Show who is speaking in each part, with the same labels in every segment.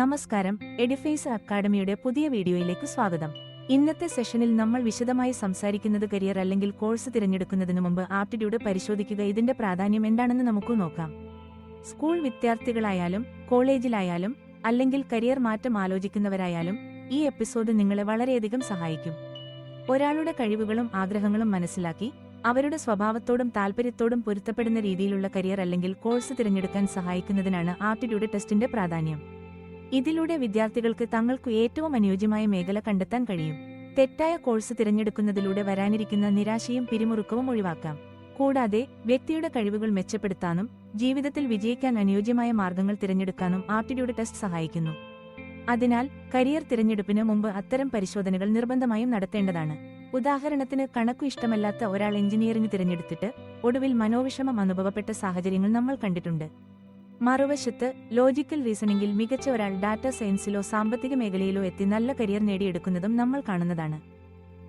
Speaker 1: നമസ്കാരം എഡിഫേസ് അക്കാഡമിയുടെ പുതിയ വീഡിയോയിലേക്ക് സ്വാഗതം. ഇന്നത്തെ സെഷനിൽ നമ്മൾ വിശദമായി സംസാരിക്കുന്നത് കരിയർ അല്ലെങ്കിൽ കോഴ്സ് തിരഞ്ഞെടുക്കുന്നതിന് മുമ്പ് ആപ്റ്റിറ്റ്യൂഡ് പരിശോധിക്കുക ഇതിന്റെ പ്രാധാന്യം എന്താണെന്ന് നമുക്ക് നോക്കാം. സ്കൂൾ വിദ്യാർത്ഥികളായാലും കോളേജിലായാലും അല്ലെങ്കിൽ കരിയർ മാറ്റം ആലോചിക്കുന്നവരായാലും ഈ എപ്പിസോഡ് നിങ്ങളെ വളരെയധികം സഹായിക്കും. ഒരാളുടെ കഴിവുകളും ആഗ്രഹങ്ങളും മനസ്സിലാക്കി അവരുടെ സ്വഭാവത്തോടും താല്പര്യത്തോടും പൊരുത്തപ്പെടുന്ന രീതിയിലുള്ള കരിയർ അല്ലെങ്കിൽ കോഴ്സ് തിരഞ്ഞെടുക്കാൻ സഹായിക്കുന്നതിനാണ് ആപ്റ്റിറ്റ്യൂഡ് ടെസ്റ്റിന്റെ പ്രാധാന്യം. ഇതിലൂടെ വിദ്യാർത്ഥികൾക്ക് തങ്ങൾക്ക് ഏറ്റവും അനുയോജ്യമായ മേഖല കണ്ടെത്താൻ കഴിയും. തെറ്റായ കോഴ്സ് തിരഞ്ഞെടുക്കുന്നതിലൂടെ വരാനിരിക്കുന്ന നിരാശയും പിരിമുറുക്കവും ഒഴിവാക്കാം. കൂടാതെ വ്യക്തിയുടെ കഴിവുകൾ മെച്ചപ്പെടുത്താനും ജീവിതത്തിൽ വിജയിക്കാൻ അനുയോജ്യമായ മാർഗങ്ങൾ തിരഞ്ഞെടുക്കാനും ആപ്റ്റിറ്റ്യൂഡ് ടെസ്റ്റ് സഹായിക്കുന്നു. അതിനാൽ കരിയർ തിരഞ്ഞെടുപ്പിന് മുമ്പ് അത്തരം പരിശോധനകൾ നിർബന്ധമായും നടത്തേണ്ടതാണ്. ഉദാഹരണത്തിന് കണക്കു ഇഷ്ടമല്ലാത്ത ഒരാൾ എഞ്ചിനീയറിംഗ് തിരഞ്ഞെടുത്തിട്ട് ഒടുവിൽ മനോവിഷമം അനുഭവപ്പെട്ട സാഹചര്യങ്ങൾ നമ്മൾ കണ്ടിട്ടുണ്ട്. മറുവശത്ത് ലോജിക്കൽ റീസണിംഗിൽ മികച്ച ഒരാൾ ഡാറ്റ സയൻസിലോ സാമ്പത്തിക മേഖലയിലോ എത്തി നല്ല കരിയർ നേടിയെടുക്കുന്നതും നമ്മൾ കാണുന്നതാണ്.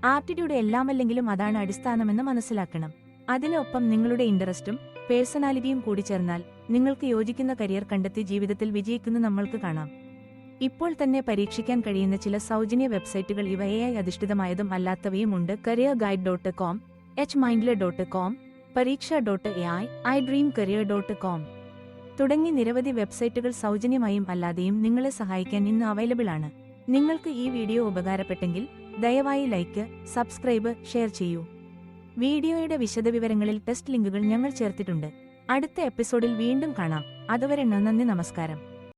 Speaker 1: ആപ്റ്റിറ്റ്യൂഡ് എല്ലാമല്ലെങ്കിലും അതാണ് അടിസ്ഥാനമെന്ന് മനസ്സിലാക്കണം. അതിനൊപ്പം നിങ്ങളുടെ ഇൻട്രസ്റ്റും പേഴ്സണാലിറ്റിയും കൂടി ചേർന്നാൽ നിങ്ങൾക്ക് യോജിക്കുന്ന കരിയർ കണ്ടെത്തി ജീവിതത്തിൽ വിജയിക്കുന്നു നമ്മൾക്ക് കാണാം. ഇപ്പോൾ തന്നെ പരീക്ഷിക്കാൻ കഴിയുന്ന ചില സൗജന്യ വെബ്സൈറ്റുകൾ ഇവ എ ഐ അധിഷ്ഠിതമായതും അല്ലാത്തവയുമുണ്ട് career guide dot com H Mindler dot com Pareeksha dot A I I dream career dot com തുടങ്ങി നിരവധി വെബ്സൈറ്റുകൾ സൗജന്യമായും അല്ലാതെയും നിങ്ങളെ സഹായിക്കാൻ ഇന്ന് അവൈലബിൾ ആണ്. നിങ്ങൾക്ക് ഈ വീഡിയോ ഉപകാരപ്പെട്ടെങ്കിൽ ദയവായി ലൈക്ക് സബ്സ്ക്രൈബ് ഷെയർ ചെയ്യൂ. വീഡിയോയുടെ വിശദവിവരങ്ങളിൽ ടെസ്റ്റ് ലിങ്കുകൾ ഞങ്ങൾ ചേർത്തിട്ടുണ്ട്. അടുത്ത എപ്പിസോഡിൽ വീണ്ടും കാണാം. അതുവരെ നന്ദി നമസ്കാരം.